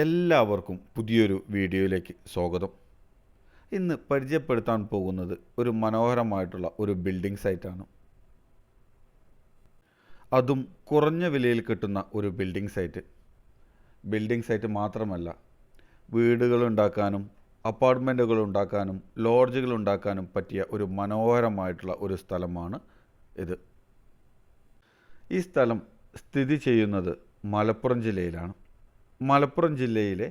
എല്ലാവർക്കും പുതിയൊരു വീഡിയോയിലേക്ക് സ്വാഗതം. ഇന്ന് പരിചയപ്പെടുത്താൻ പോകുന്നത് ഒരു മനോഹരമായിട്ടുള്ള ഒരു ബിൽഡിംഗ് സൈറ്റാണ്. അതും കുറഞ്ഞ വിലയിൽ കിട്ടുന്ന ഒരു ബിൽഡിംഗ് സൈറ്റ്. ബിൽഡിംഗ് സൈറ്റ് മാത്രമല്ല വീടുകൾ ഉണ്ടാക്കാനും അപ്പാർട്ട്മെന്റുകൾ ഉണ്ടാക്കാനും ലോഡ്ജുകൾ ഉണ്ടാക്കാനും പറ്റിയ ഒരു മനോഹരമായിട്ടുള്ള ഒരു സ്ഥലമാണ് ഇത്. ഈ സ്ഥലം സ്ഥിതി ചെയ്യുന്നത് മലപ്പുറം ജില്ലയിലാണ്. മലപ്പുറം ജില്ലയിലെ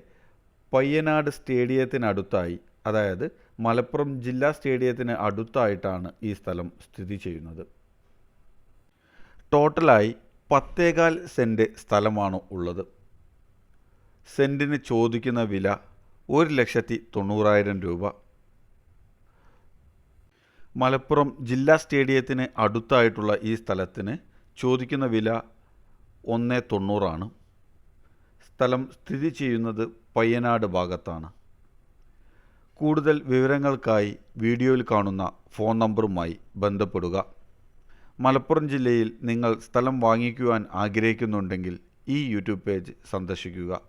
പയ്യനാട് സ്റ്റേഡിയത്തിനടുത്തായി അതായത് മലപ്പുറം ജില്ലാ സ്റ്റേഡിയത്തിന് അടുത്തായിട്ടാണ് ഈ സ്ഥലം സ്ഥിതി ചെയ്യുന്നത്. ടോട്ടലായി പത്തേകാൽ സെന്റ് സ്ഥലമാണ് ഉള്ളത്. സെന്റിന് ചോദിക്കുന്ന വില ഒരു ലക്ഷത്തി തൊണ്ണൂറായിരം രൂപ. മലപ്പുറം ജില്ലാ സ്റ്റേഡിയത്തിന് അടുത്തായിട്ടുള്ള ഈ സ്ഥലത്തിന് ചോദിക്കുന്ന വില ഒന്ന് തൊണ്ണൂറാണ്. സ്ഥലം സ്ഥിതി ചെയ്യുന്നത് പയ്യനാട് ഭാഗത്താണ്. കൂടുതൽ വിവരങ്ങൾക്കായി വീഡിയോയിൽ കാണുന്ന ഫോൺ നമ്പറുമായി ബന്ധപ്പെടുക. മലപ്പുറം ജില്ലയിൽ നിങ്ങൾ സ്ഥലം വാങ്ങിക്കുവാൻ ആഗ്രഹിക്കുന്നുണ്ടെങ്കിൽ ഈ യൂട്യൂബ് പേജ് സന്ദർശിക്കുക.